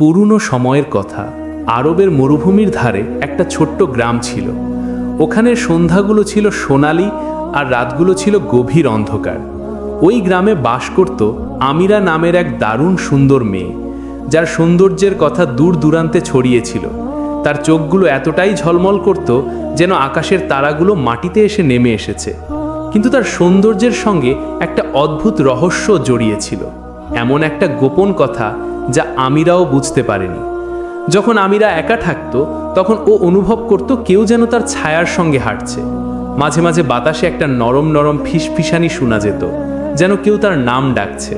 পুরনো সময়ের কথা। আরবের মরুভূমির ধারে একটা ছোট্ট গ্রাম ছিল। ওখানের সন্ধ্যাগুলো ছিল সোনালি আর রাতগুলো ছিল গভীর অন্ধকার। ওই গ্রামে বাস করত আমিরা নামের এক দারুণ সুন্দর মেয়ে, যার সৌন্দর্যের কথা দূর দূরান্তে ছড়িয়েছিল। তার চোখগুলো এতটাই ঝলমল করত যেন আকাশের তারাগুলো মাটিতে এসে নেমে এসেছে। কিন্তু তার সৌন্দর্যের সঙ্গে একটা অদ্ভুত রহস্য জড়িয়েছিল। এমন একটা গোপন কথা যা আমিরাও বুঝতে পারেনি। যখন আমিরা একা থাকতো, তখন ও অনুভব করত কেউ যেন তার ছায়ার সঙ্গে হাঁটছে। মাঝে মাঝে বাতাসে একটা নরম নরম ফিসফিসানি শোনা যেত, যেন কেউ তার নাম ডাকছে।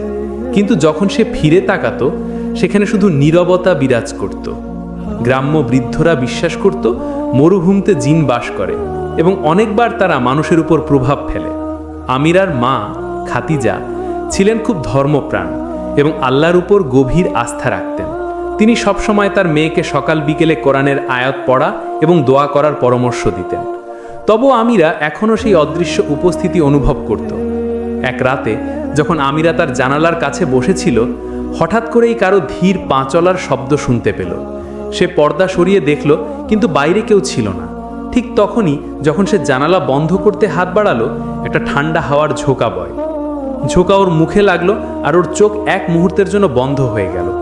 কিন্তু যখন সে ফিরে তাকাতো, সেখানে শুধু নীরবতা বিরাজ করত। গ্রাম্য বৃদ্ধরা বিশ্বাস করত, মরুভূমিতে জিন বাস করে এবং অনেকবার তারা মানুষের উপর প্রভাব ফেলে। আমিরার মা খাতিজা ছিলেন খুব ধর্মপ্রাণ। এবং আল্লাহর উপর গভীর আস্থা রাখতেন। তিনি সবসময় তার মেয়েকে সকাল বিকেলে কোরআনের আয়াত পড়া এবং দোয়া করার পরামর্শ দিতেন। তবু আমিরা এখনও সেই অদৃশ্য উপস্থিতি অনুভব করত। এক রাতে যখন আমিরা তার জানালার কাছে বসেছিল, হঠাৎ করেই কারও ধীর পা চলার শব্দ শুনতে পেল। সে পর্দা সরিয়ে দেখল, কিন্তু বাইরে কেউ ছিল না। ঠিক তখনই যখন সে জানালা বন্ধ করতে হাত বাড়ালো, একটা ঠান্ডা হাওয়ার ঝোঁকা বয়। ঝোঁকা ওর মুখে লাগল আর ওর চোখ এক মুহূর্তের জন্য বন্ধ হয়ে গেল।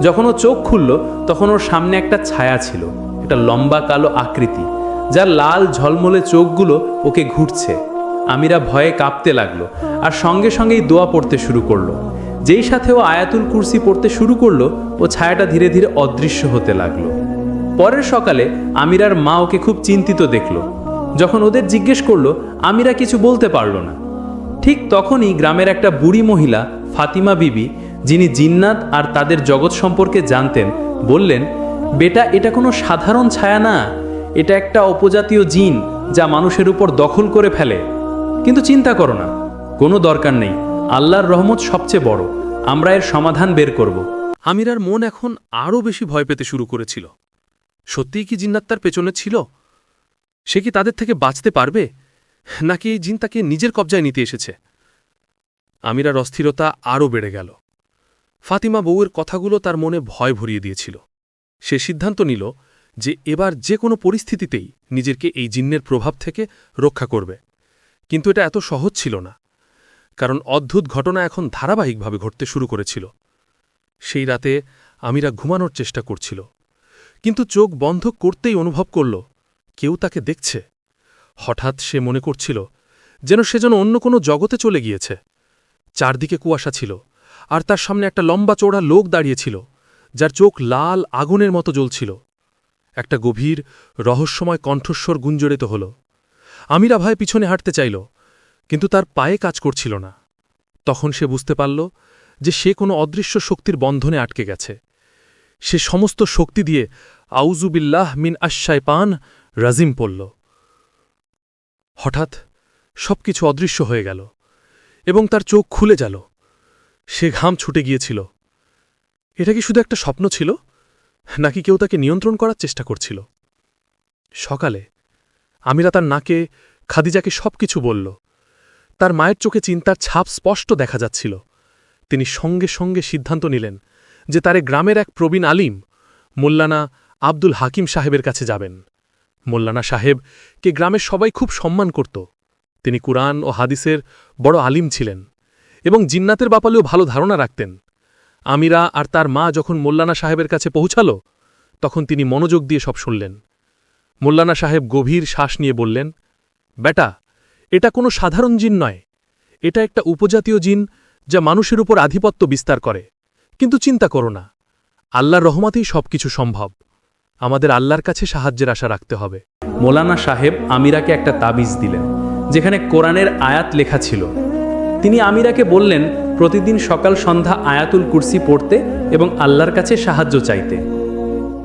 যখন ও চোখ খুলল, তখন ওর সামনে একটা ছায়া ছিল, একটা লম্বা কালো আকৃতি, যার লাল ঝলমলে চোখগুলো ওকে ঘুরছে। আমিরা ভয়ে কাঁপতে লাগল আর সঙ্গে সঙ্গেই দোয়া পড়তে শুরু করল। যেই সাথে ও আয়াতুল কুরসি পড়তে শুরু করল, ও ছায়াটা ধীরে ধীরে অদৃশ্য হতে লাগল। পরের সকালে আমিরার মা ওকে খুব চিন্তিত দেখল। যখন ওদের জিজ্ঞেস করল, আমিরা কিছু বলতে পারল না। ঠিক তখনই গ্রামের একটা বুড়ি মহিলা, ফাতিমা বিবি, যিনি জিন্নাত আর তাদের জগৎ সম্পর্কে জানতেন, বললেন, বেটা, এটা কোনো সাধারণ ছায়া না। এটা একটা অপজাতীয় জিন যা মানুষের উপর দখল করে ফেলে। কিন্তু চিন্তা করো না, কোনো দরকার নেই। আল্লাহর রহমত সবচেয়ে বড়। আমরা এর সমাধান বের করব আমিরার মন এখন আরও বেশি ভয় পেতে শুরু করেছিল। সত্যিই কি জিন্নাত তার পেছনে ছিল? সে কি তাদের থেকে বাঁচতে পারবে? নাকি এই জিন তাকে নিজের কবজায় নিতে এসেছে? আমিরার অস্থিরতা আরও বেড়ে গেল। ফাতিমা বউয়ের কথাগুলো তার মনে ভয় ভরিয়ে দিয়েছিল। সে সিদ্ধান্ত নিল যে এবার যে কোনো পরিস্থিতিতেই নিজেকে এই জিন্নের প্রভাব থেকে রক্ষা করবে। কিন্তু এটা এত সহজ ছিল না, কারণ অদ্ভুত ঘটনা এখন ধারাবাহিকভাবে ঘটতে শুরু করেছিল। সেই রাতে আমিরা ঘুমানোর চেষ্টা করছিল, কিন্তু চোখ বন্ধ করতেই অনুভব করল, কেউ তাকে দেখছে। হঠাৎ সে মনে করছিল যেন সে যেন অন্য কোনো জগতে চলে গিয়েছে। চারদিকে কুয়াশা ছিল, আর তার সামনে একটা লম্বা চৌড়া লোক দাঁড়িয়েছিল, যার চোখ লাল আগুনের মতো জ্বলছিল। একটা গভীর, রহস্যময় কণ্ঠস্বর গুঞ্জরিত হল। আমিরা ভয় পিছনে হাঁটতে চাইল, কিন্তু তার পায়ে কাজ করছিল না। তখন সে বুঝতে পারল যে সে কোনো অদৃশ্য শক্তির বন্ধনে আটকে গেছে। সে সমস্ত শক্তি দিয়ে আউজুবিল্লাহ মিন আশ্বায় পান রাজিম পড়ল। হঠাৎ সবকিছু অদৃশ্য হয়ে গেল এবং তার চোখ খুলে গেল। সে ঘাম ছুটে গিয়েছিল। এটা কি শুধু একটা স্বপ্ন ছিল, নাকি কেউ তাকে নিয়ন্ত্রণ করার চেষ্টা করছিল? সকালে আমিরা তার নাকে, খাদিজাকে সবকিছু বলল। তার মায়ের চোখে চিন্তার ছাপ স্পষ্ট দেখা যাচ্ছিল। তিনি সঙ্গে সঙ্গে সিদ্ধান্ত নিলেন যে তারে গ্রামের এক প্রবীণ আলিম, মোল্লানা আব্দুল হাকিম সাহেবের কাছে যাবেন। মোল্লানা সাহেব কে গ্রামের সবাই খুব সম্মান করত। তিনি কুরআন ও হাদিসের বড় আলিম ছিলেন এবং জিন্নাতের বাপালেও ভালো ধারণা রাখতেন। আমিরা আর তার মা যখন মোল্লানা সাহেবের কাছে পৌঁছাল, তখন তিনি মনোযোগ দিয়ে সব শুনলেন। মোল্লানা সাহেব গভীর শ্বাস নিয়ে বললেন, বেটা, এটা কোনো সাধারণ জিন নয়। এটা একটা উপজাতীয় জিন যা মানুষের উপর আধিপত্য বিস্তার করে। কিন্তু চিন্তা করো না, আল্লাহর রহমতেই সবকিছু সম্ভব। আমাদের আল্লাহর কাছে সাহায্যের আশা রাখতে হবে। মোলানা সাহেব আমিরাকে একটা তাবিজ দিলেন, যেখানে কোরআনের আয়াত লেখা ছিল। তিনি আমিরাকে বললেন, প্রতিদিন সকাল সন্ধ্যা আয়াতুল কুরসি পড়তে এবং আল্লাহর কাছে সাহায্য চাইতে।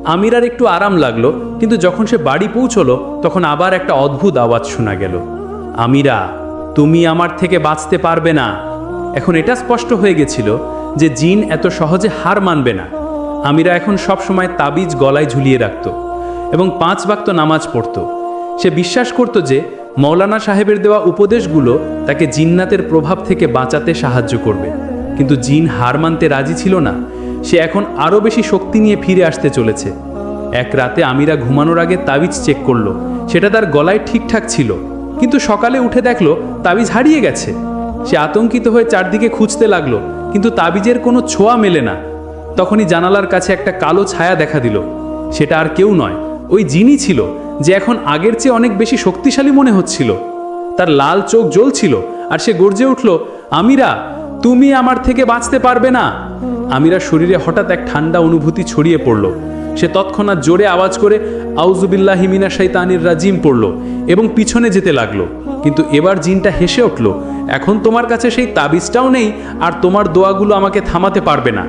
আমিরার একটু আরাম লাগল, কিন্তু যখন সে বাড়ি পৌঁছল, তখন আবার একটা অদ্ভুত আওয়াজ শোনা গেল। আমিরা, তুমি আমার থেকে বাঁচতে পারবে না। এখন এটা স্পষ্ট হয়ে গেছিল যে জিন এত সহজে হার মানবে না। আমিরা এখন সব সময় তাবিজ গলায় ঝুলিয়ে রাখত এবং পাঁচ বাক্ত নামাজ পড়ত। সে বিশ্বাস করত যে মৌলানা সাহেবের দেওয়া উপদেশগুলো তাকে জিন্নাতের প্রভাব থেকে বাঁচাতে সাহায্য করবে। কিন্তু জিন হার মানতে রাজি ছিল না। সে এখন আরও বেশি শক্তি নিয়ে ফিরে আসতে চলেছে। এক রাতে আমিরা ঘুমানোর আগে তাবিজ চেক করল। সেটা তার গলায় ঠিকঠাক ছিল। কিন্তু সকালে উঠে দেখল তাবিজ হারিয়ে গেছে। সে আতঙ্কিত হয়ে চারদিকে খুঁজতে লাগল, কিন্তু তাবিজের কোনো ছোঁয়া মেলে না। তখনই জানালার কাছে একটা কালো ছায়া দেখা দিল। সেটা আর কেউ নয়, ওই জিনই ছিল, যে এখন আগের চেয়ে অনেক বেশি শক্তিশালী মনে হচ্ছিল। তার লাল চোখ জ্বলছিল, আর সে গর্জে উঠল, আমিরা, তুমি আমার থেকে বাঁচতে পারবে না। আমিরা শরীরে হঠাৎ এক ঠান্ডা অনুভূতি ছড়িয়ে পড়ল। সে তৎক্ষণাৎ জোরে আওয়াজ করে আউজুবিল্লাহ হিমিনা শাইতানির রাজিম পড়ল এবং পিছনে যেতে লাগল। কিন্তু এবার জিনটা হেসে উঠল, এখন তোমার কাছে সেই তাবিজটাও নেই, আর তোমার দোয়াগুলো আমাকে থামাতে পারবে না।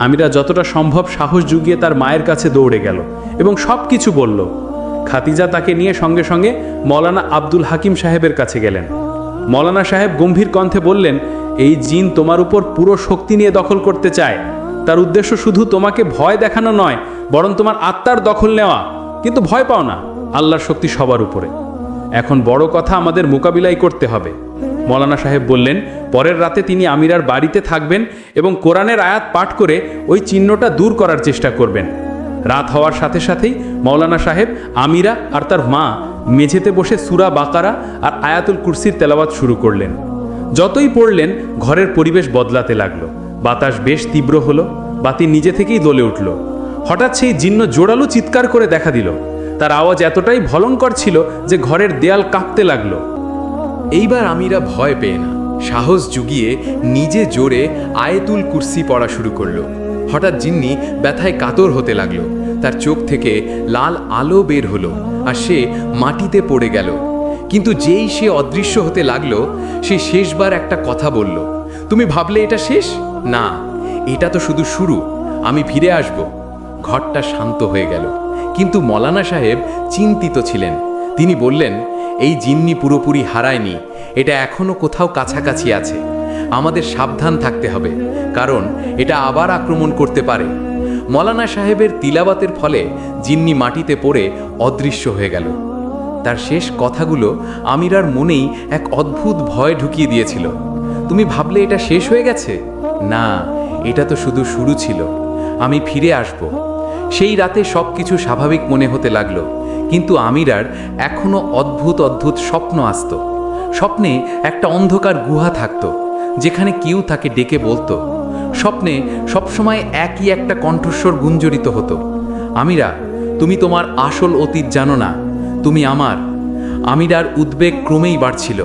আমিরা যতটা সম্ভব সাহস জুগিয়ে তার মায়ের কাছে দৌড়ে গেল এবং সব কিছু বলল। খাতিজা তাকে নিয়ে সঙ্গে সঙ্গে মৌলানা আব্দুল হাকিম সাহেবের কাছে গেলেন। মৌলানা সাহেব গম্ভীর কণ্ঠে বললেন, এই জিন তোমার উপর পুরো শক্তি নিয়ে দখল করতে চায়। তার উদ্দেশ্য শুধু তোমাকে ভয় দেখানো নয়, বরং তোমার আত্মার দখল নেওয়া। কিন্তু ভয় পাও না, আল্লাহর শক্তি সবার উপরে। এখন বড় কথা আমাদের মোকাবিলাই করতে হবে। মৌলানা সাহেব বললেন, পরের রাতে তিনি আমিরার বাড়িতে থাকবেন এবং কোরআনের আয়াত পাঠ করে ওই চিহ্নটা দূর করার চেষ্টা করবেন। রাত হওয়ার সাথে সাথেই মৌলানা সাহেব আমিরা আর তার মা মেঝেতে বসে সুরা বাকারা আর আয়াতুল কুরসির তেলাওয়াত শুরু করলেন। যতই পড়লেন, ঘরের পরিবেশ বদলাতে লাগল। বাতাস বেশ তীব্র হলো, বাতি নিজে থেকেই দলে উঠল। হঠাৎ সেই জিন্ন জোরালো চিৎকার করে দেখা দিল। তার আওয়াজ এতটাই ভলঙ্কর ছিল যে ঘরের দেয়াল কাঁপতে লাগল। এইবার আমিরা ভয় পেয়ে না। সাহস জুগিয়ে নিজে জোরে আয়েতুল কুরসি পড়া শুরু করল। হঠাৎ জিন্নি ব্যথায় কাতর হতে লাগল। তার চোখ থেকে লাল আলো বের হলো আর সে মাটিতে পড়ে গেল। কিন্তু যেই সে অদৃশ্য হতে লাগল, সে শেষবার একটা কথা বলল। তুমি ভাবলে এটা শেষ? না, এটা তো শুধু শুরু। আমি ফিরে আসব। ঘরটা শান্ত হয়ে গেল। কিন্তু মলানা সাহেব চিন্তিত ছিলেন। তিনি বললেন এই জিন্নি পুরোপুরি হারায়নি, এটা এখনও কোথাও কাছাকাছি আছে। আমাদের সাবধান থাকতে হবে, কারণ এটা আবার আক্রমণ করতে পারে। মলানা সাহেবের তিলাবাতের ফলে জিন্নি মাটিতে পড়ে অদৃশ্য হয়ে গেল। তার শেষ কথাগুলো আমিরার মনেই এক অদ্ভুত ভয় ঢুকিয়ে দিয়েছিল। তুমি ভাবলে এটা শেষ হয়ে গেছে? না, এটা তো শুধু শুরু ছিল। আমি ফিরে আসব। সেই রাতে সব কিছু স্বাভাবিক মনে হতে লাগল। কিন্তু আমিরার এখনও অদ্ভুত অদ্ভুত স্বপ্ন আসত। স্বপ্নে একটা অন্ধকার গুহা থাকত, যেখানে কেউ তাকে ডেকে বলতো। স্বপ্নে সবসময় একই একটা কণ্ঠস্বর গুঞ্জরিত হতো। আমিরা, তুমি তোমার আসল অতীত জানো না, তুমি আমার। আমিরার উদ্বেগ ক্রমেই বাড়ছিল।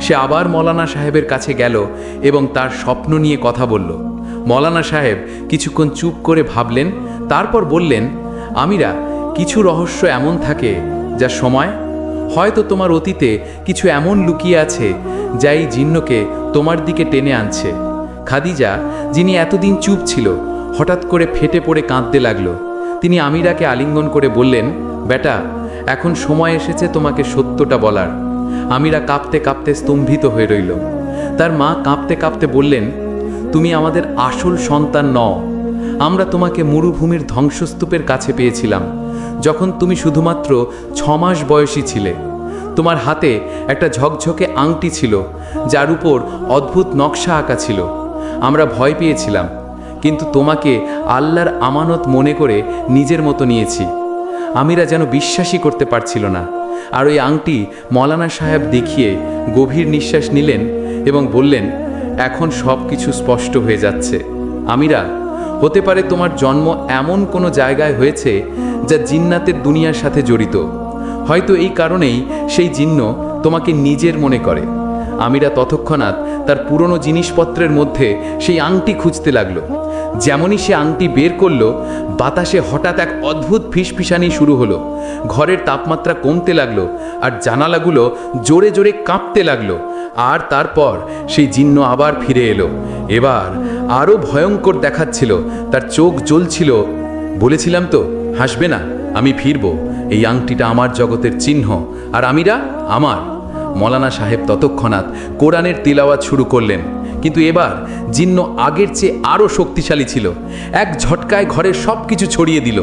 সে আবার মৌলানা সাহেবের কাছে গেল এবং তার স্বপ্ন নিয়ে কথা বলল। মৌলানা সাহেব কিছুক্ষণ চুপ করে ভাবলেন, তারপর বললেন, আমিরা কিছু রহস্য এমন থাকে যা সময়, হয়তো তোমার অতীতে কিছু এমন লুকিয়ে আছে যা এই জিন্নকে তোমার দিকে টেনে আনছে। খাদিজা, যিনি এতদিন চুপ ছিল, হঠাৎ করে ফেটে পড়ে কাঁদতে লাগল। তিনি আমিরাকে আলিঙ্গন করে বললেন, বেটা, এখন সময় এসেছে তোমাকে সত্যটা বলার। আমিরা কাঁপতে কাঁপতে স্তম্ভিত হয়ে রইল। তার মা কাঁপতে কাঁপতে বললেন, তুমি আমাদের আসল সন্তান নও। আমরা তোমাকে মরুভূমির ধ্বংসস্তূপের কাছে পেয়েছিলাম। যখন তুমি শুধুমাত্র ছ মাস বয়সী ছিলে। তোমার হাতে একটা ঝকঝকে আংটি ছিল, যার উপর অদ্ভুত নকশা আঁকা ছিল। আমরা ভয় পেয়েছিলাম, কিন্তু তোমাকে আল্লাহর আমানত মনে করে নিজের মতো নিয়েছি। আমিরা যেন বিশ্বাসই করতে পারছিল না। আর ওই আংটি মৌলানা সাহেব দেখিয়ে গভীর নিঃশ্বাস নিলেন এবং বললেন, এখন সব কিছু স্পষ্ট হয়ে যাচ্ছে। আমিরা হতে পারে তোমার জন্ম এমন কোনো জায়গায় হয়েছে যা জিন্নাতের দুনিয়ার সাথে জড়িত। হয়তো এই কারণেই সেই জিন্ন তোমাকে নিজের মনে করে। আমিরা ততক্ষণাৎ তার পুরনো জিনিসপত্রের মধ্যে সেই আংটি খুঁজতে লাগল। যেমনই সে আংটি বের করল, বাতাসে হঠাৎ এক অদ্ভুত ফিসফিসানি শুরু হলো। ঘরের তাপমাত্রা কমতে লাগল আর জানালাগুলো জোরে জোরে কাঁপতে লাগল। আর তারপর সেই জিন্ন আবার ফিরে এলো। এবার আরও ভয়ঙ্কর দেখাচ্ছিল, তার চোখ জ্বলছিল। বলেছিলাম তো, হাসবে না, আমি ফিরব। এই আংটিটা আমার জগতের চিহ্ন, আর আমিরা আমার। মলানা সাহেব ততক্ষণাৎ কোরআনের তিলাওয়াত শুরু করলেন। কিন্তু এবার জিন্ন আগের চেয়ে আরও শক্তিশালী ছিল। এক ঝটকায় ঘরের সব কিছু ছড়িয়ে দিল।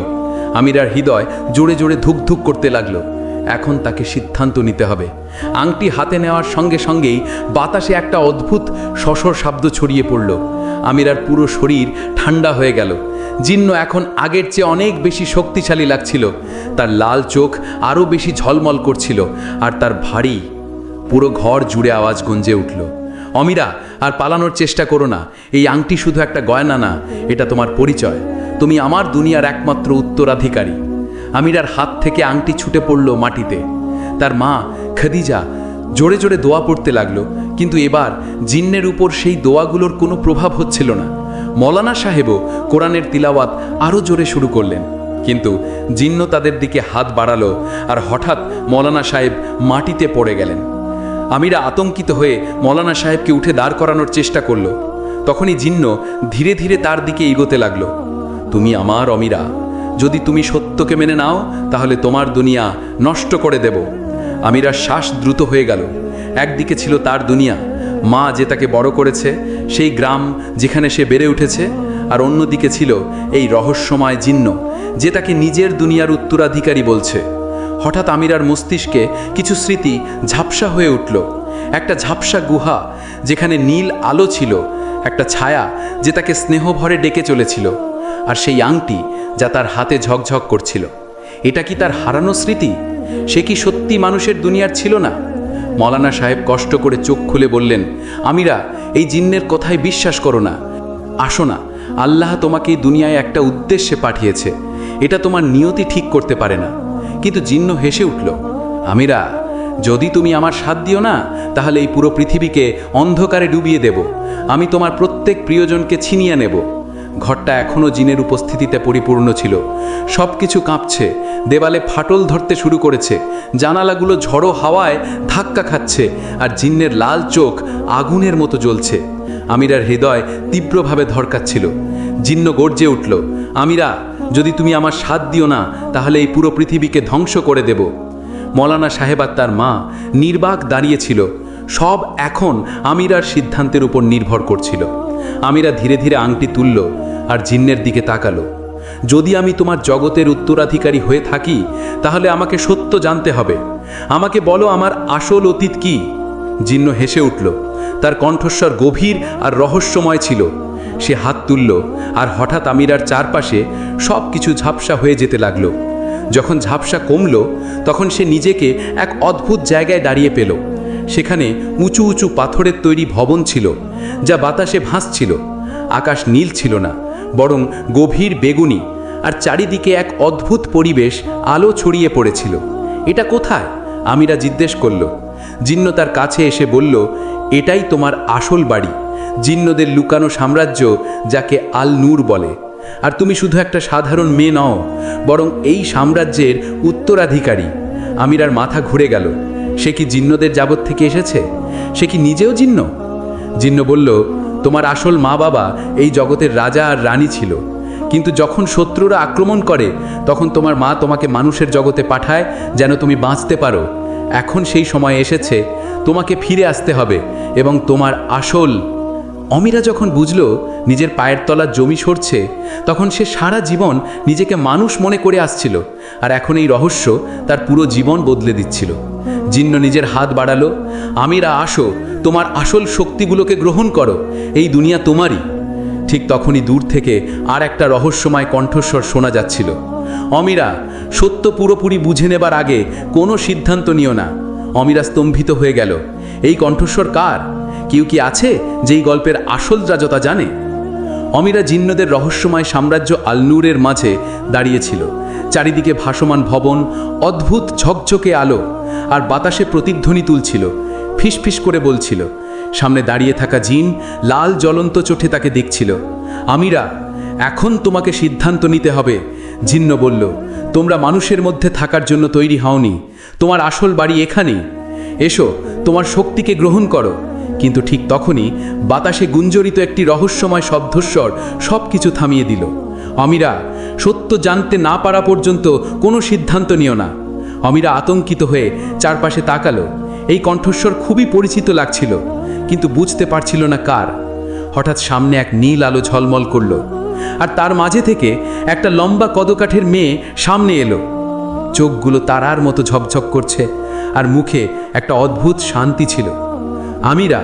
আমিরার হৃদয় জোরে জোরে ধুক ধুক করতে লাগল। এখন তাকে সিদ্ধান্ত নিতে হবে। আংটি হাতে নেওয়ার সঙ্গে সঙ্গেই বাতাসে একটা অদ্ভুত শশর শব্দ ছড়িয়ে পড়ল। আমিরার পুরো শরীর ঠান্ডা হয়ে গেল। জিন্ন এখন আগের চেয়ে অনেক বেশি শক্তিশালী লাগছিল। তার লাল চোখ আরও বেশি ঝলমল করছিল আর তার ভারী, পুরো ঘর জুড়ে আওয়াজ গঞ্জে উঠল। অমিরা, আর পালানোর চেষ্টা করো না। এই আংটি শুধু একটা গয়না না, এটা তোমার পরিচয়। তুমি আমার দুনিয়ার একমাত্র উত্তরাধিকারী। আমিরার হাত থেকে আংটি ছুটে পড়ল মাটিতে। তার মা, খাদিজা জোরে জোরে দোয়া পড়তে লাগল, কিন্তু এবার জিন্নের উপর সেই দোয়াগুলোর কোনো প্রভাব হচ্ছিল না। মৌলানা সাহেবও কোরআনের তিলাওয়াত আরও জোরে শুরু করলেন, কিন্তু জিন্ন তাদের দিকে হাত বাড়ালো আর হঠাৎ মৌলানা সাহেব মাটিতে পড়ে গেলেন। আমিরা আতঙ্কিত হয়ে মৌলানা সাহেবকে উঠে দাঁড় করানোর চেষ্টা করল। তখনই জিন্ন ধীরে ধীরে তার দিকে এগোতে লাগল। তুমি আমার অমিরা, যদি তুমি সত্যকে মেনে নাও, তাহলে তোমার দুনিয়া নষ্ট করে দেব। আমিরার শ্বাস দ্রুত হয়ে গেল। একদিকে ছিল তার দুনিয়া, মা যে তাকে বড় করেছে, সেই গ্রাম যেখানে সে বেড়ে উঠেছে, আর অন্যদিকে ছিল এই রহস্যময় জিন্ন, যে তাকে নিজের দুনিয়ার উত্তরাধিকারী বলছে। হঠাৎ আমিরার মস্তিষ্কে কিছু স্মৃতি ঝাপসা হয়ে উঠল। একটা ঝাপসা গুহা, যেখানে নীল আলো ছিল, একটা ছায়া যে তাকে স্নেহভরে ডেকে চলেছিল, আর সেই আংটি যা তার হাতে ঝকঝক করছিল। এটা কি তার হারানো স্মৃতি? সে কি সত্যি মানুষের দুনিয়ার ছিল না? মৌলানা সাহেব কষ্ট করে চোখ খুলে বললেন, আমিরা, এই জিন্নের কথায় বিশ্বাস করো না। আসো না, আল্লাহ তোমাকে দুনিয়ায় একটা উদ্দেশ্যে পাঠিয়েছে। এটা তোমার নিয়তি ঠিক করতে পারে না। কিন্তু জিন্ন হেসে উঠল, আমিরা, যদি তুমি আমার সাথ দিও না, তাহলে এই পুরো পৃথিবীকে অন্ধকারে ডুবিয়ে দেব। আমি তোমার প্রত্যেক প্রিয়জনকে ছিনিয়ে নেব। ঘরটা এখনও জিনের উপস্থিতিতে পরিপূর্ণ ছিল। সব কিছু কাঁপছে, দেওয়ালে ফাটল ধরতে শুরু করেছে, জানালাগুলো ঝড়ো হাওয়ায় ধাক্কা খাচ্ছে, আর জিন্নের লাল চোখ আগুনের মতো জ্বলছে। আমিরার হৃদয় তীব্রভাবে ধরকাচ্ছিল জিন্ন গর্জে উঠল, আমিরা, যদি তুমি আমার সাথ দিও না, তাহলে এই পুরো পৃথিবীকে ধ্বংস করে দেব। মলানা সাহেব আর তার মা নির্বাক দাঁড়িয়েছিল সব এখন আমিরার সিদ্ধান্তের উপর নির্ভর করছিল। আমিরা ধীরে ধীরে আংটি তুলল আর জিন্নের দিকে তাকালো। যদি আমি তোমার জগতের উত্তরাধিকারী হয়ে থাকি, তাহলে আমাকে সত্য জানতে হবে। আমাকে বলো আমার আসল অতীত কি? জিন্ন হেসে উঠল। তার কণ্ঠস্বর গভীর আর রহস্যময় ছিল। সে হাত তুলল আর হঠাৎ আমিরার চারপাশে সব কিছু ঝাপসা হয়ে যেতে লাগল। যখন ঝাপসা কমল, তখন সে নিজেকে এক অদ্ভুত জায়গায় দাঁড়িয়ে পেল। সেখানে উঁচু উঁচু পাথরের তৈরি ভবন ছিল। যা বাতাসে ভাসছিল। আকাশ নীল ছিল না, বরং গভীর বেগুনি, আর চারিদিকে এক অদ্ভুত পরিবেশ আলো ছড়িয়ে পড়েছিল। এটা কোথায়? আমিরা জিজ্ঞেস করল। জিন্ন তার কাছে এসে বলল, এটাই তোমার আসল বাড়ি। জিন্নদের লুকানো সাম্রাজ্য যাকে আল নূর বলে। আর তুমি শুধু একটা সাধারণ মেয়ে নও, বরং এই সাম্রাজ্যের উত্তরাধিকারী। আমিরার মাথা ঘুরে গেল। সে কি জিন্নদের যাবত থেকে এসেছে? সে কি নিজেও জিন্ন? জিন্ন বলল, তোমার আসল মা বাবা এই জগতের রাজা আর রানী ছিল। কিন্তু যখন শত্রুরা আক্রমণ করে, তখন তোমার মা তোমাকে মানুষের জগতে পাঠায় যেন তুমি বাঁচতে পারো। এখন সেই সময় এসেছে, তোমাকে ফিরে আসতে হবে এবং তোমার আসল অমিরা যখন বুঝল নিজের পায়ের তলার জমি সরছে, তখন সে সারা জীবন নিজেকে মানুষ মনে করে আসছিল, আর এখন এই রহস্য তার পুরো জীবন বদলে দিচ্ছিল। জিন্ন নিজের হাত বাড়ালো, আমিরা আসো, তোমার আসল শক্তিগুলোকে গ্রহণ করো, এই দুনিয়া তোমারই। ঠিক তখনই দূর থেকে আর একটা রহস্যময় কণ্ঠস্বর শোনা যাচ্ছিল। অমিরা, সত্য পুরোপুরি বুঝে নেবার আগে কোনো সিদ্ধান্ত নিও না। অমিরা স্তম্ভিত হয়ে গেল। এই কণ্ঠস্বর কার? কেউ কি আছে যেই গল্পের আসল রাজতা জানে? অমিরা জিন্নদের রহস্যময় সাম্রাজ্য আলনুরের মাঝে দাঁড়িয়েছিল। চারিদিকে ভাসমান ভবন, অদ্ভুত ঝকঝকে আলো, আর বাতাসে প্রতিধ্বনি তুলছিল। ফিসফিস করে বলছিল, সামনে দাঁড়িয়ে থাকা জিন লাল জ্বলন্ত চোখে তাকে দেখছিল। আমিরা, এখন তোমাকে সিদ্ধান্ত নিতে হবে। জিন্ন বলল, তোমরা মানুষের মধ্যে থাকার জন্য তৈরি হওনি। তোমার আসল বাড়ি এখানেই। এসো, তোমার শক্তিকে গ্রহণ করো। কিন্তু ঠিক তখনই বাতাসে গুঞ্জরিত একটি রহস্যময় শব্দস্বর সব কিছু থামিয়ে দিল। অমিরা, সত্য জানতে না পারা পর্যন্ত কোনো সিদ্ধান্ত নিও না। অমিরা আতঙ্কিত হয়ে চারপাশে তাকালো। এই কণ্ঠস্বর খুবই পরিচিত লাগছিল, কিন্তু বুঝতে পারছিল না কার। হঠাৎ সামনে এক নীল আলো ঝলমল করল, আর তার মাঝে থেকে একটা লম্বা কদকাঠের মেয়ে সামনে এলো। চোখগুলো তারার মতো ঝকঝক করছে, আর মুখে একটা অদ্ভুত শান্তি ছিল। আমিরা,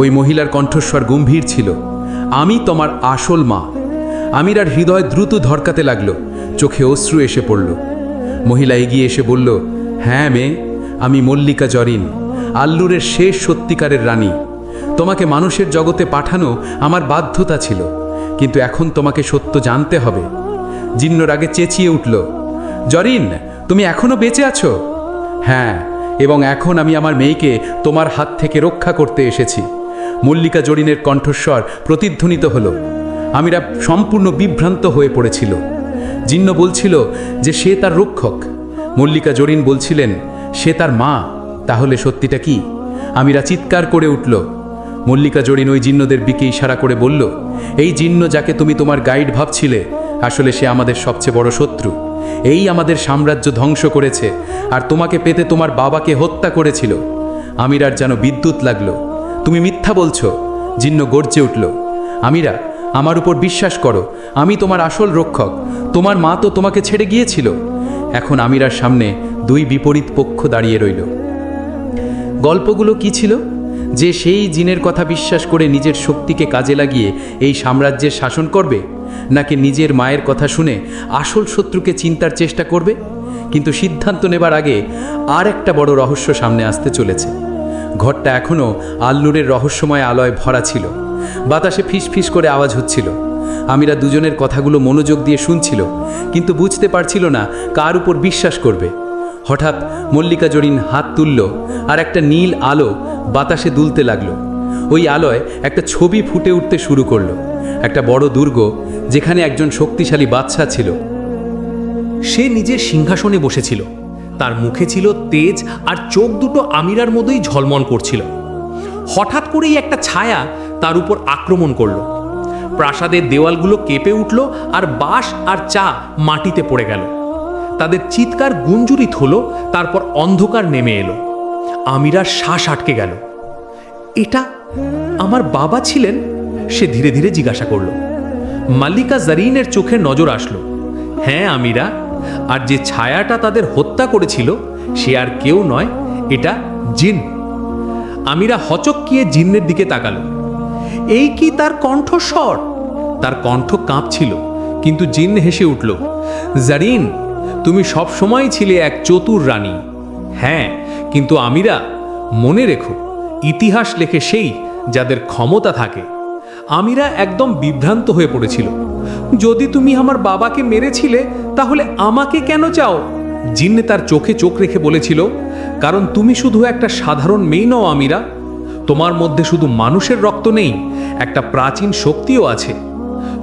ওই মহিলার কণ্ঠস্বর গম্ভীর ছিল। আমি তোমার আসল মা। আমিরার হৃদয় দ্রুত ধরকাতে লাগল, চোখে অশ্রু এসে পড়ল। মহিলা এগিয়ে এসে বলল হ্যাঁ মেয়ে আমি মল্লিকা জরিন, আল্লুরের শেষ সত্যিকারের রানী। তোমাকে মানুষের জগতে পাঠানো আমার বাধ্যতা ছিল, কিন্তু এখন তোমাকে সত্য জানতে হবে। জিন্নর আগে চেঁচিয়ে উঠল, জরিন, তুমি এখনও বেঁচে আছো? হ্যাঁ এবং এখন আমি আমার মেয়েকে তোমার হাত থেকে রক্ষা করতে এসেছি। মল্লিকা জরিনের কণ্ঠস্বর প্রতিধ্বনিত হলো। আমিরা সম্পূর্ণ বিভ্রান্ত হয়ে পড়েছিল। জিন্ন বলছিল যে সে তার রক্ষক। মল্লিকা জরিন বলছিলেন, সে তার মা, তাহলে সত্যিটা কি? আমিরা চিৎকার করে উঠল। মল্লিকা জরিন ওই জিন্নদের দিকে ইশারা করে বলল, এই জিন্ন যাকে তুমি তোমার গাইড ভাবছিলে, আসলে সে আমাদের সবচেয়ে বড় শত্রু। এই আমাদের সাম্রাজ্য ধ্বংস করেছে, আর তোমাকে পেতে তোমার বাবাকে হত্যা করেছিল। আমিরার যেন বিদ্যুৎ লাগল। তুমি মিথ্যা বলছো জিন্ন গর্জে উঠল। আমিরা, আমার উপর বিশ্বাস করো, আমি তোমার আসল রক্ষক, তোমার মা তো তোমাকে ছেড়ে গিয়েছিল। এখন আমিরার সামনে দুই বিপরীত পক্ষ দাঁড়িয়ে রইল। গল্পগুলো কি ছিল? যে সেই জিনের কথা বিশ্বাস করে নিজের শক্তিকে কাজে লাগিয়ে এই সাম্রাজ্যের শাসন করবে? নাকি নিজের মায়ের কথা শুনে আসল শত্রুকে চিন্তার চেষ্টা করবে? কিন্তু সিদ্ধান্ত নেবার আগে আর একটা বড় রহস্য সামনে আসতে চলেছে। ঘরটা এখনও আল্লুরের রহস্যময় আলয় ভরা ছিল। বাতাসে ফিস করে আওয়াজ হচ্ছিল। আমিরা দুজনের কথাগুলো মনোযোগ দিয়ে শুনছিল, কিন্তু বুঝতে পারছিল না কার উপর বিশ্বাস করবে। হঠাৎ মল্লিকা জরিন হাত তুলল আর একটা নীল আলো বাতাসে দুলতে লাগল। ওই আলোয় একটা ছবি ফুটে উঠতে শুরু করল। একটা বড় দুর্গ যেখানে একজন শক্তিশালী বাদশা ছিল। সে নিজের সিংহাসনে বসেছিল। তার মুখে ছিল তেজ আর চোখ দুটো আমিরার মতোই ঝলমল করছিল। হঠাৎ করেই একটা ছায়া তার উপর আক্রমণ করল। প্রাসাদের দেওয়ালগুলো কেঁপে উঠল আর বাঁশ আর চা মাটিতে পড়ে গেল। তাদের চিৎকার গুঞ্জুরিত হলো, তারপর অন্ধকার নেমে এলো। আমিরার শ্বাস আটকে গেল। এটা আমার বাবা ছিলেন? সে ধীরে ধীরে জিজ্ঞাসা করল। মাল্লিকা জারিনের চোখে নজর আসলো। হ্যাঁ আমিরা, আর যে ছায়াটা তাদের হত্যা করেছিল, সে আর কেউ নয়, এটা জিন। আমিরা হচক্কিয়ে জিন্নের দিকে তাকালো। এই কি তার কণ্ঠস্বর? তার কণ্ঠ কাঁপছিল, কিন্তু জিন হেসে উঠল, জারিন, তুমি সব সময় ছিলে এক চতুর রানী। হ্যাঁ কিন্তু আমিরা, মনে রেখো, ইতিহাস লেখে সেই যাদের ক্ষমতা থাকে। আমিরা একদম বিভ্রান্ত হয়ে পড়েছিল। যদি তুমি আমার বাবাকে মেরেছিলে, তাহলে আমাকে কেন চাও? জিন্নে তার চোখে চোখ রেখে বলেছিল, কারণ তুমি শুধু একটা সাধারণ মেয়ে নও আমিরা। তোমার মধ্যে শুধু মানুষের রক্ত নেই, একটা প্রাচীন শক্তিও আছে।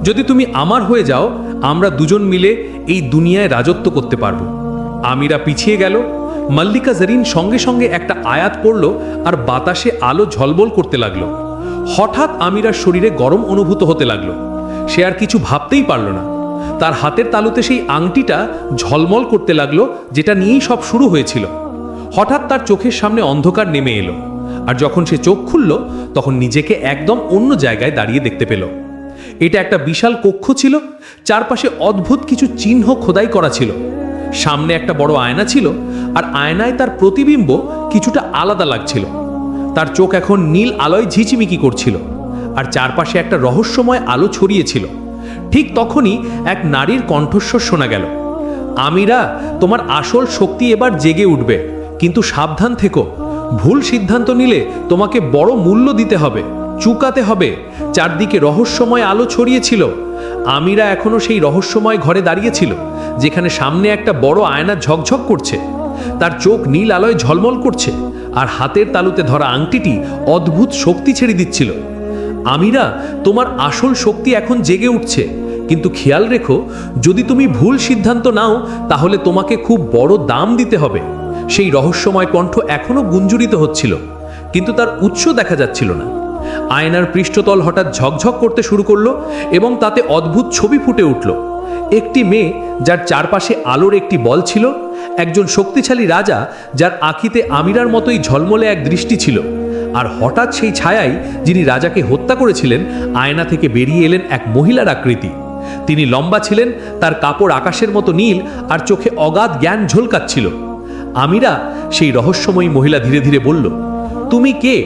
যদি তুমি আমার হয়ে যাও, আমরা দুজন মিলে এই দুনিয়ায় রাজত্ব করতে পারব। আমিরা পিছিয়ে গেল। মল্লিকা জরিন সঙ্গে সঙ্গে একটা আয়াত পড়ল আর বাতাসে আলো ঝলবল করতে লাগল। হঠাৎ আমিরার শরীরে গরম অনুভূত হতে লাগল। সে আর কিছু ভাবতেই পারল না। তার হাতের তালুতে সেই আংটিটা ঝলমল করতে লাগল, যেটা নিয়েই সব শুরু হয়েছিল। হঠাৎ তার চোখের সামনে অন্ধকার নেমে এলো। আর যখন সে চোখ খুলল, তখন নিজেকে একদম অন্য জায়গায় দাঁড়িয়ে দেখতে পেল। এটা একটা বিশাল কক্ষ ছিল, চারপাশে অদ্ভুত কিছু চিহ্ন খোদাই করা ছিল। সামনে একটা বড় আয়না ছিল, আর আয়নায় তার প্রতিবিম্ব কিছুটা আলাদা লাগছিল। তার চোখ এখন নীল আলোয় ঝিচিমিকি করছিল, আর চারপাশে একটা রহস্যময় আলো ছড়িয়েছিল। ঠিক তখনই এক নারীর কণ্ঠস্বর শোনা গেল, আমিরা, তোমার আসল শক্তি এবার জেগে উঠবে, কিন্তু সাবধান থেকো। ভুল সিদ্ধান্ত নিলে তোমাকে বড় মূল্য দিতে হবে, চুকাতে হবে। চারদিকে রহস্যময় আলো ছড়িয়েছিল। আমিরা এখনও সেই রহস্যময় ঘরে দাঁড়িয়েছিল, যেখানে সামনে একটা বড় আয়না ঝকঝক করছে। তার চোখ নীল আলোয় ঝলমল করছে, আর হাতের তালুতে ধরা আংটিটি অদ্ভুত শক্তি ছেড়ে দিচ্ছিল। আমিরা, তোমার আসল শক্তি এখন জেগে উঠছে, কিন্তু খেয়াল রেখো, যদি তুমি ভুল সিদ্ধান্ত নাও, তাহলে তোমাকে খুব বড় দাম দিতে হবে। সেই রহস্যময় কণ্ঠ এখনও গুঞ্জরিত হচ্ছিল, কিন্তু তার উৎস দেখা যাচ্ছিল না। আয়নার পৃষ্ঠতল হঠাৎ ঝকঝক করতে শুরু করল এবং তাতে অদ্ভুত ছবি ফুটে উঠল। একটি মেয়ে যার চারপাশে আলোর একটি বল ছিল, একজন শক্তিশালী রাজা যার আঁকিতে আমিরার মতোই ঝলমলে এক দৃষ্টি ছিল, আর হঠাৎ সেই ছায়াই যিনি রাজাকে হত্যা করেছিলেন, আয়না থেকে বেরিয়ে এলেন এক মহিলার আকৃতি। তিনি লম্বা ছিলেন, তার কাপড় আকাশের মতো নীল আর চোখে অগাধ জ্ঞান ঝলকাচ্ছিল। আমিরা সেই রহস্যময়ী মহিলা ধীরে ধীরে বলল, তুমি কে?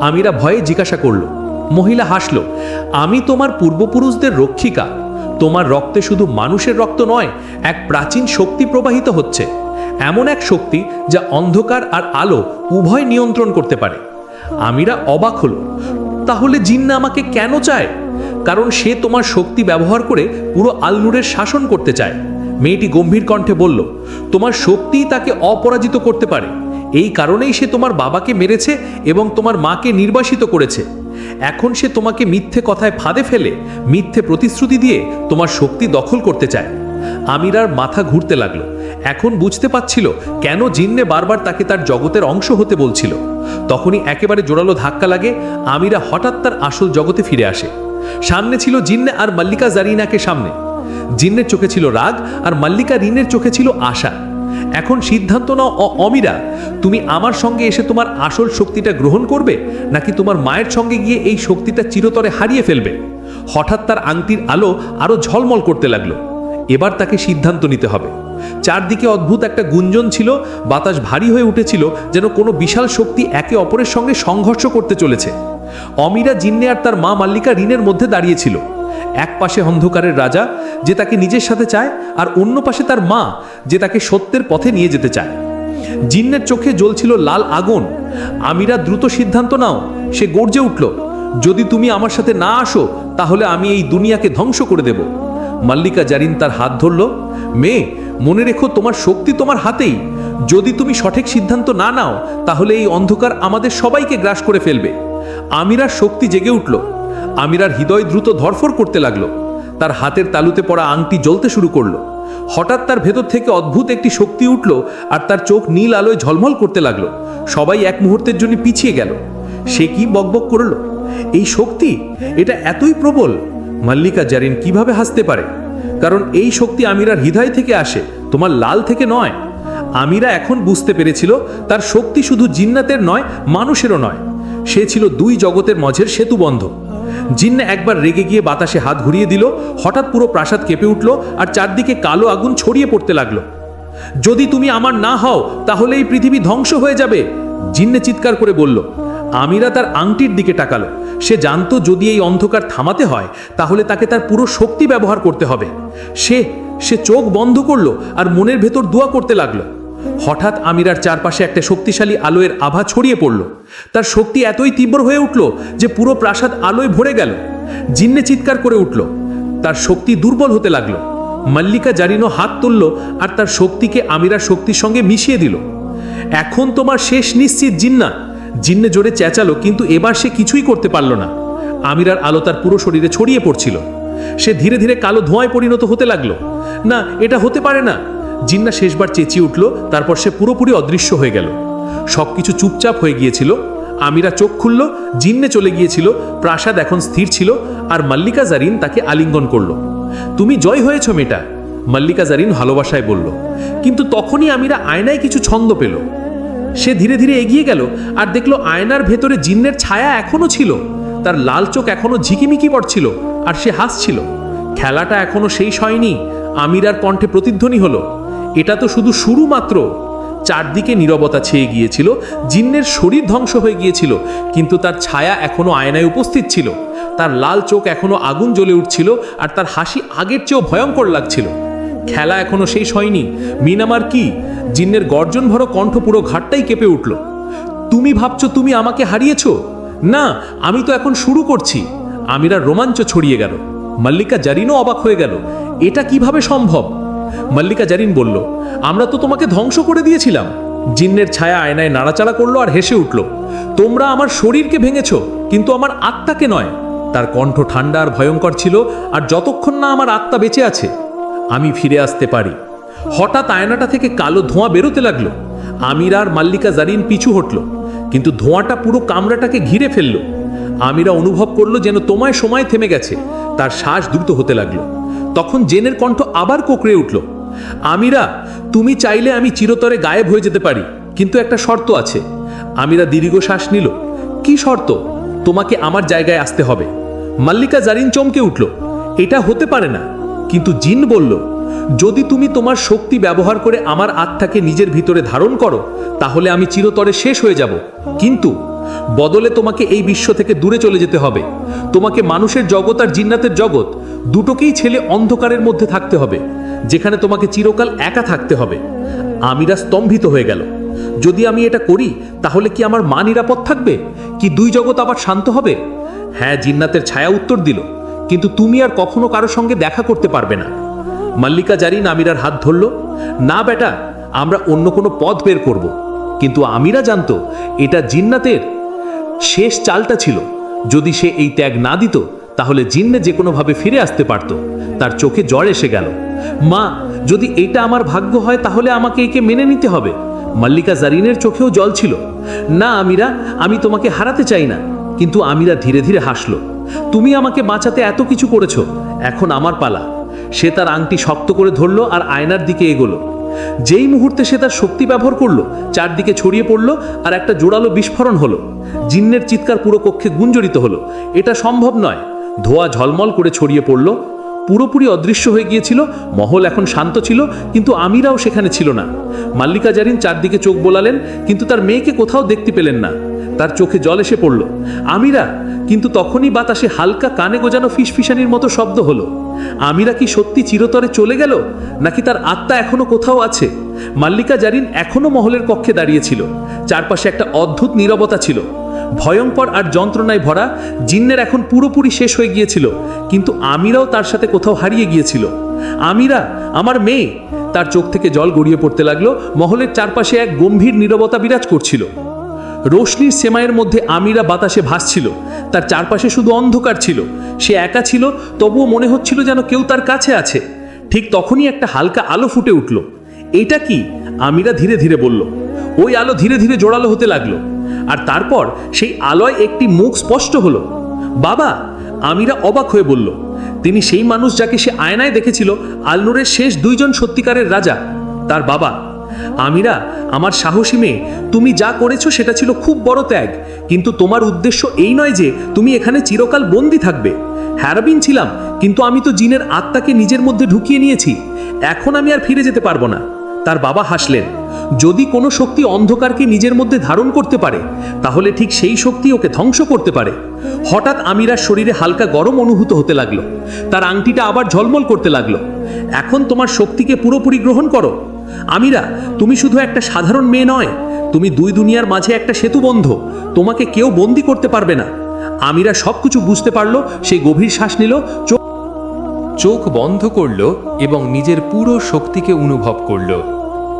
আমিরা ভয়ে জিজ্ঞাসা করল। মহিলা হাসল, আমি তোমার পূর্বপুরুষদের রক্ষিকা। তোমার রক্তে শুধু মানুষের রক্ত নয়, এক প্রাচীন শক্তি প্রবাহিত হচ্ছে। এমন এক শক্তি যা অন্ধকার আর আলো উভয় নিয়ন্ত্রণ করতে পারে। আমিরা অবাক হলো। তাহলে জিন্না আমাকে কেন চায়? কারণ সে তোমার শক্তি ব্যবহার করে পুরো আলনুরের শাসন করতে চায়। মেয়েটি গম্ভীর কণ্ঠে বলল, তোমার শক্তিই তাকে অপরাজিত করতে পারে। এই কারণেই সে তোমার বাবাকে মেরেছে এবং তোমার মাকে নির্বাসিত করেছে। এখন সে তোমাকে মিথ্যে কথায় ফাঁদে ফেলে, মিথ্যে প্রতিশ্রুতি দিয়ে তোমার শক্তি দখল করতে চায়। আমিরার মাথা ঘুরতে লাগল। এখন বুঝতে পারছিল কেন জিন্নে বারবার তাকে তার জগতের অংশ হতে বলছিল। তখনই একেবারে জোরালো ধাক্কা লাগে, আমিরা হঠাৎ তার আসল জগতে ফিরে আসে। সামনে ছিল জিন্নে আর মল্লিকা জারিনাকে সামনে। জিন্নের চোখে ছিল রাগ আর মল্লিকা রিনের চোখে ছিল আশা। এখন সিদ্ধান্ত নাও অমিরা। তুমি আমার সঙ্গে এসে তোমার আসল শক্তিটা গ্রহণ করবে, নাকি তোমার মায়ের সঙ্গে গিয়ে এই শক্তিটা চিরতরে হারিয়ে ফেলবে? হঠাৎ তার আংটির আলো আরও ঝলমল করতে লাগল। এবার তাকে সিদ্ধান্ত নিতে হবে। চারদিকে অদ্ভুত একটা গুঞ্জন ছিল, বাতাস ভারী হয়ে উঠেছিল, যেন কোনো বিশাল শক্তি একে অপরের সঙ্গে সংঘর্ষ করতে চলেছে। অমিরা, জিন্নে আর তার মা মাল্লিকা ঋণের মধ্যে দাঁড়িয়েছিল এক পাশে অন্ধকারের রাজা যে তাকে নিজের সাথে চায় আর অন্য পাশে তার মা যে তাকে সত্যের পথে নিয়ে যেতে চায়। জিন্নের চোখে জ্বলছিল লাল আগুন। আমিরা দ্রুত সিদ্ধান্ত নাও, সে গর্জে উঠল, যদি তুমি আমার সাথে না আসো, তাহলে আমি এই দুনিয়াকে ধ্বংস করে দেব। মাল্লিকা জারিন তার হাত ধরল, মেয়ে, মনে রেখো তোমার শক্তি তোমার হাতেই। যদি তুমি সঠিক সিদ্ধান্ত না নাও, তাহলে এই অন্ধকার আমাদের সবাইকে গ্রাস করে ফেলবে। আমিরার শক্তি জেগে উঠল আমিরার হৃদয় দ্রুত ধরফর করতে লাগল। তার হাতের তালুতে পড়া আংটি জ্বলতে শুরু করল। হঠাৎ তার ভেতর থেকে অদ্ভুত একটি শক্তি উঠল আর তার চোখ নীল আলোয় ঝলমল করতে লাগল। সবাই এক মুহূর্তের জন্য পিছিয়ে গেল। সে কি বকবক করল? এই শক্তি? এটা এতই প্রবল। মাল্লিকা জারিন কীভাবে হাসতে পারে? কারণ এই শক্তি আমিরার হৃদয় থেকে আসে, তোমার লাল থেকে নয়। আমিরা এখন বুঝতে পেরেছিল তার শক্তি শুধু জিন্নাতের নয়, মানুষেরও নয়। সে ছিল দুই জগতের মঝের সেতুবন্ধ। জিন্না একবার রেগে গিয়ে বাতাসে হাত ঘুরিয়ে দিল, হঠাৎ পুরো প্রাসাদ কেঁপে উঠল আর চারদিকে কালো আগুন ছড়িয়ে পড়তে লাগল। যদি তুমি আমার না হও, তাহলে এই পৃথিবী ধ্বংস হয়ে যাবে, জিন্নে চিৎকার করে বলল। আমিরা তার আংটির দিকে টাকালো সে জানতো যদি এই অন্ধকার থামাতে হয়, তাহলে তাকে তার পুরো শক্তি ব্যবহার করতে হবে। সে সে চোখ বন্ধ করল আর মনের ভেতর দোয়া করতে লাগল। হঠাৎ আমিরার চারপাশে একটা শক্তিশালী আলোয়ের আভা ছড়িয়ে পড়ল। তার শক্তি এতই তীব্র হয়ে উঠল যে পুরো প্রাসাদ আলোয় ভরে গেল। জিন্নে চিৎকার করে উঠল। তার শক্তি দুর্বল হতে লাগল। মল্লিকা জারিনো হাত তুলল আর তার শক্তিকে আমিরার শক্তির সঙ্গে মিশিয়ে দিল। এখন তোমার শেষ নিশ্চিত জিন্না। জিন্নে জোরে চেঁচালো, কিন্তু এবার সে কিছুই করতে পারল না। আমিরার আলো তার পুরো শরীরে ছড়িয়ে পড়ছিল। সে ধীরে ধীরে কালো ধোঁয়ায় পরিণত হতে লাগল। না, এটা হতে পারে না। জিন্না শেষবার চেঁচিয়ে উঠল, তারপর সে পুরোপুরি অদৃশ্য হয়ে গেল। সবকিছু চুপচাপ হয়ে গিয়েছিল। আমিরা চোখ খুলল, জিন্নে চলে গিয়েছিল, প্রাসাদ এখন স্থির ছিল, আর মাল্লিকা জারিন তাকে আলিঙ্গন করল। তুমি জয় হয়েছ মেটা মাল্লিকা জারিন ভালোবাসায় বলল। কিন্তু তখনই আমিরা আয়নায় কিছু ছন্দ পেল। সে ধীরে ধীরে এগিয়ে গেল আর দেখল আয়নার ভেতরে জিন্নের ছায়া এখনও ছিল। তার লাল চোখ এখনও ঝিকিমিকি পড়ছিল আর সে হাসছিল। খেলাটা এখনও শেষ হয়নি। আমিরার কণ্ঠে প্রতিধ্বনি হলো। এটা তো শুধু শুরু মাত্র। চারদিকে নীরবতা ছেয়ে গিয়েছিল, জিন্নের শরীর ধ্বংস হয়ে গিয়েছিল, কিন্তু তার ছায়া এখনও আয়নায় উপস্থিত ছিল। তার লাল চোখ এখনও আগুন জ্বলে উঠছিল, আর তার হাসি আগের চেয়েও ভয়ঙ্কর লাগছিল। খেলা এখনও শেষ হয়নি। মিনামার কি? জিন্নের গর্জন ভরো কণ্ঠ পুরো ঘাটটাই কেঁপে উঠল। তুমি ভাবছ তুমি আমাকে হারিয়েছো? না, আমি তো এখন শুরু করছি। আমিরা রোমাঞ্চ ছড়িয়ে গেল। মল্লিকা জারিনও অবাক হয়ে গেল। এটা কীভাবে সম্ভব? মল্লিকা জারিন বলল, আমরা তো তোমাকে ধ্বংস করে দিয়েছিলাম। জিন্নের ছায়া আয়নায় নাড়াচাড়া করল আর হেসে উঠল, তোমরা আমার শরীরকে ভেঙেছ, কিন্তু আমার আত্মাকে নয়। তার কণ্ঠ ঠান্ডা আর ভয়ঙ্কর ছিল, আর যতক্ষণ না আমার আত্মা বেঁচে আছে, আমি ফিরে আসতে পারি। হঠাৎ আয়নাটা থেকে কালো ধোঁয়া বেরোতে লাগল। আমিরা আর মাল্লিকা জারিন পিছু হটল, কিন্তু ধোঁয়াটা পুরো কামরাটাকে ঘিরে ফেলল। আমিরা অনুভব করল যেন তোমায় সময় থেমে গেছে, তার শ্বাস দ্রুত হতে লাগল। তখন জেনের কণ্ঠ আবার কোকড়ে উঠল। আমিরা, তুমি চাইলে আমি চিরতরে গায়েব হয়ে যেতে পারি, কিন্তু একটা শর্ত আছে। আমিরা দীর্ঘ শ্বাস নিল। কি শর্ত? তোমাকে আমার জায়গায় আসতে হবে। মাল্লিকা জারিন চমকে উঠল। এটা হতে পারে না। কিন্তু জিন বলল, যদি তুমি তোমার শক্তি ব্যবহার করে আমার আত্মাকে নিজের ভিতরে ধারণ করো, তাহলে আমি চিরতরে শেষ হয়ে যাব। কিন্তু বদলে তোমাকে এই বিশ্ব থেকে দূরে চলে যেতে হবে। তোমাকে মানুষের জগৎ আর জিন্নাতের জগৎ দুটোকেই ছেলে অন্ধকারের মধ্যে থাকতে হবে, যেখানে তোমাকে চিরকাল একা থাকতে হবে। আমিরা স্তম্ভিত হয়ে গেল। যদি আমি এটা করি, তাহলে কি আমার মা নিরাপদ থাকবে? কি দুই জগৎ আবার শান্ত হবে? হ্যাঁ জিন্নাতের ছায়া উত্তর দিল, কিন্তু তুমি আর কখনো কারও সঙ্গে দেখা করতে পারবে না। মাল্লিকা জারিন আমিরার হাত ধরল, না বেটা, আমরা অন্য কোনো পথ বের করব। কিন্তু আমিরা জানতো, এটা জিন্নাতের শেষ চালটা ছিল। যদি সে এই ত্যাগ না দিত তাহলে জিন্নে যে কোনোভাবে ফিরে আসতে পারত, তার চোখে জ্বর এসে গেল। মা, যদি এটা আমার ভাগ্য হয়, তাহলে আমাকে একে মেনে নিতে হবে। মাল্লিকা জারিনের চোখেও জল ছিল। না, আমিরা, আমি তোমাকে হারাতে চাই না। কিন্তু আমিরা ধীরে ধীরে হাসলো। তুমি আমাকে বাঁচাতে এত কিছু করেছ, এখন আমার পালা। সে তার আংটি শক্ত করে ধরলো আর আয়নার দিকে এগোলো। যেই মুহূর্তে সে তার শক্তি ব্যবহার করল, চারদিকে ছড়িয়ে পড়ল আর একটা জোরালো বিস্ফোরণ হলো। জিন্নের চিৎকার পুরো কক্ষে গুঞ্জরিত হলো। এটা সম্ভব নয়। ধোয়া ঝলমল করে ছড়িয়ে পড়ল। পুরোপুরি অদৃশ্য হয়ে গিয়েছিল, মহল এখন শান্ত ছিল, কিন্তু আমিরাও সেখানে ছিল না। মাল্লিকা জারিন চারদিকে চোখ বোলালেন, কিন্তু তার মেয়েকে কোথাও দেখতে পেলেন না। তার চোখে জল এসে পড়ল। আমিরা, কিন্তু তখনই বাতাসে হালকা কানে গোজানো ফিসফিসানির মতো শব্দ হলো। আমিরা কি সত্যি চিরতরে চলে গেল, নাকি তার আত্মা এখনও কোথাও আছে? মাল্লিকা জারিন এখনও মহলের কক্ষে দাঁড়িয়েছিল চারপাশে একটা অদ্ভুত নীরবতা ছিল। ভয়ঙ্কর আর যন্ত্রণায় ভরা, জিন্নের এখন পুরোপুরি শেষ হয়ে গিয়েছিল, কিন্তু আমিরাও তার সাথে কোথাও হারিয়ে গিয়েছিল। আমিরা, আমার মেয়ে, তার চোখ থেকে জল গড়িয়ে পড়তে লাগল, মহলের চারপাশে এক গম্ভীর নীরবতা বিরাজ করছিল। রোশনির সেমাইয়ের মধ্যে আমিরা বাতাসে ভাসছিল, তার চারপাশে শুধু অন্ধকার ছিল, সে একা ছিল, তবুও মনে হচ্ছিল যেন কেউ তার কাছে আছে। ঠিক তখনই একটা হালকা আলো ফুটে উঠল। এটা কি? আমিরা ধীরে ধীরে বলল। ওই আলো ধীরে ধীরে জোরালো হতে লাগল। আর তারপর সেই আলোয় একটি মুখ স্পষ্ট হলো। বাবা, আমিরা অবাক হয়ে বলল, তিনি সেই মানুষ যাকে সে আয়নায় দেখেছিল, আলনুরের শেষ দুইজন সত্যিকারের রাজা। তার বাবা, আমিরা, আমার সাহসী মেয়ে, তুমি যা করেছ সেটা ছিল খুব বড় ত্যাগ, কিন্তু তোমার উদ্দেশ্য এই নয় যে তুমি এখানে চিরকাল বন্দি থাকবে। হ্যারাবিন ছিলাম, কিন্তু আমি তো জিনের আত্মাকে নিজের মধ্যে ঢুকিয়ে নিয়েছি। এখন আমি আর ফিরে যেতে পারব না। তার বাবা হাসলেন। যদি কোনো শক্তি অন্ধকারকে নিজের মধ্যে ধারণ করতে পারে, তাহলে ঠিক সেই শক্তি ওকে ধ্বংস করতে পারে। হঠাৎ আমিরার শরীরে হালকা গরম অনুভূত হতে লাগল। তার আংটিটা আবার ঝলমল করতে লাগল। এখন তোমার শক্তিকে পুরোপুরি গ্রহণ করো। আমিরা, তুমি শুধু একটা সাধারণ মেয়ে নয়। তুমি দুই দুনিয়ার মাঝে একটা সেতু বন্ধ। তোমাকে কেউ বন্দি করতে পারবে না। আমিরা সবকিছু বুঝতে পারল সেই গভীর শ্বাস নিল চোখ বন্ধ করল এবং নিজের পুরো শক্তিকে অনুভব করল।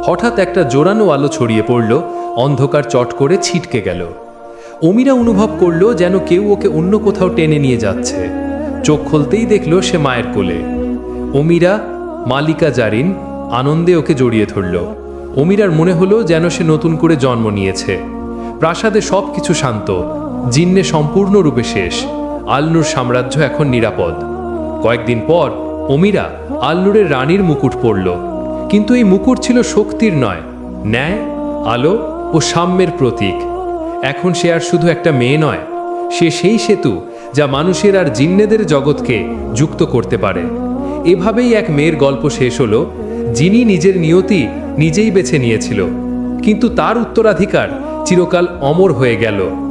হঠাৎ একটা জোরানো আলো ছড়িয়ে পড়ল, অন্ধকার চট করে ছিটকে গেল। অমিরা অনুভব করল যেন কেউ ওকে অন্য কোথাও টেনে নিয়ে যাচ্ছে। চোখ খুলতেই দেখল সে মায়ের কোলে। অমিরা মালিকা জারিন, আনন্দে ওকে জড়িয়ে ধরল। অমিরার মনে হলো যেন সে নতুন করে জন্ম নিয়েছে। প্রাসাদে সব কিছু শান্ত, জিন্নে সম্পূর্ণরূপে শেষ, আলনুর সাম্রাজ্য এখন নিরাপদ। কয়েকদিন পর অমিরা আলনুরের রানীর মুকুট পরল। কিন্তু এই মুকুট ছিল শক্তির নয়, ন্যায়, আলো ও সাম্যের প্রতীক। এখন সে আর শুধু একটা মেয়ে নয়, সে সেই সেতু যা মানুষের আর জিন্নেদের জগৎকে যুক্ত করতে পারে। এভাবেই এক মেয়ের গল্প শেষ হলো, যিনি নিজের নিয়তি নিজেই বেছে নিয়েছিল। কিন্তু তার উত্তরাধিকার চিরকাল অমর হয়ে গেল।